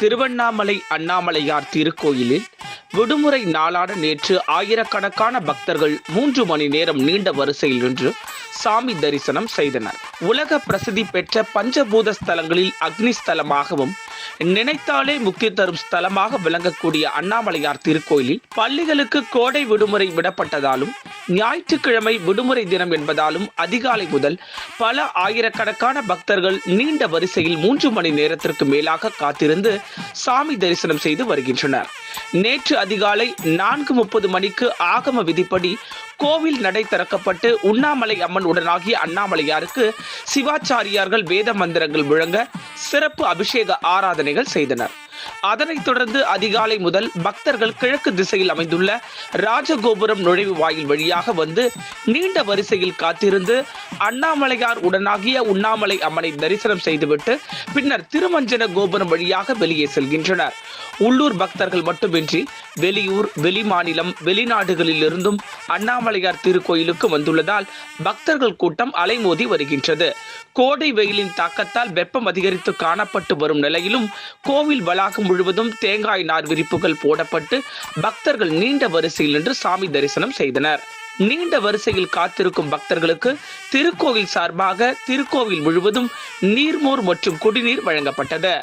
திருவண்ணாமலை அண்ணாமலையார் திருக்கோயிலில் விடுமுறை நாளான நேற்று ஆயிரக்கணக்கான பக்தர்கள் மூன்று மணி நேரம் நீண்ட வரிசையில் நின்று சாமி தரிசனம் செய்தனர். உலக பிரசித்தி பெற்ற பஞ்சபூத ஸ்தலங்களில் அக்னி ஸ்தலமாகவும் நினைத்தாலே முக்தி தரும் ஸ்தலமாக விளங்கக்கூடிய அண்ணாமலையார் திருக்கோயிலில் பள்ளிகளுக்கு கோடை விடுமுறை விடப்பட்டதாலும் ஞாயிற்றுக்கிழமை விடுமுறை தினம் என்பதாலும் அதிகாலை முதல் பல ஆயிரக்கணக்கான பக்தர்கள் நீண்ட வரிசையில் மூன்று மணி நேரத்திற்கு மேலாக காத்திருந்து சாமி தரிசனம் செய்து வருகின்றனர். நேற்று அதிகாலை நான்கு முப்பது மணிக்கு ஆகம விதிப்படி கோவில் நடை திறக்கப்பட்டு உண்ணாமலை அம்மன் உடனாகிய அண்ணாமலையாருக்கு சிவாச்சாரியார்கள் வேத மந்திரங்கள் முழங்க சிறப்பு அபிஷேக ஆராதனைகள் செய்தனர். அதனைத் தொடர்ந்து அதிகாலை முதல் பக்தர்கள் கிழக்கு திசையில் அமைந்துள்ள ராஜகோபுரம் நுழைவு வாயில் வழியாக வந்து நீண்ட வரிசையில் காத்திருந்து அண்ணாமலையார் உடனாகிய உண்ணாமலை அம்மனை தரிசனம் செய்துவிட்டு பின்னர் திருமஞ்சன கோபுரம் வழியாக வெளியே செல்கின்றனர். உள்ளூர் பக்தர்கள் மட்டுமின்றி வெளியூர் வெளிமாநிலம் வெளிநாடுகளில் இருந்தும் அண்ணாமலையார் திருக்கோயிலுக்கு வந்துள்ளதால் பக்தர்கள் கூட்டம் அலைமோதி வருகின்றது. கோடை வெயிலின் தாக்கத்தால் வெப்பம் அதிகரித்து காணப்பட்டு வரும் நிலையிலும் கோவில் வளாக வளாகம் முழுவதும் தேங்காய் நார் விரிப்புகள் போடப்பட்டு பக்தர்கள் நீண்ட வரிசையில் நின்று சாமி தரிசனம் செய்தனர். நீண்ட வரிசையில் காத்திருக்கும் பக்தர்களுக்கு திருக்கோவில் சார்பாக திருக்கோவில் முழுவதும் நீர்மோர் மற்றும் குடிநீர் வழங்கப்பட்டது.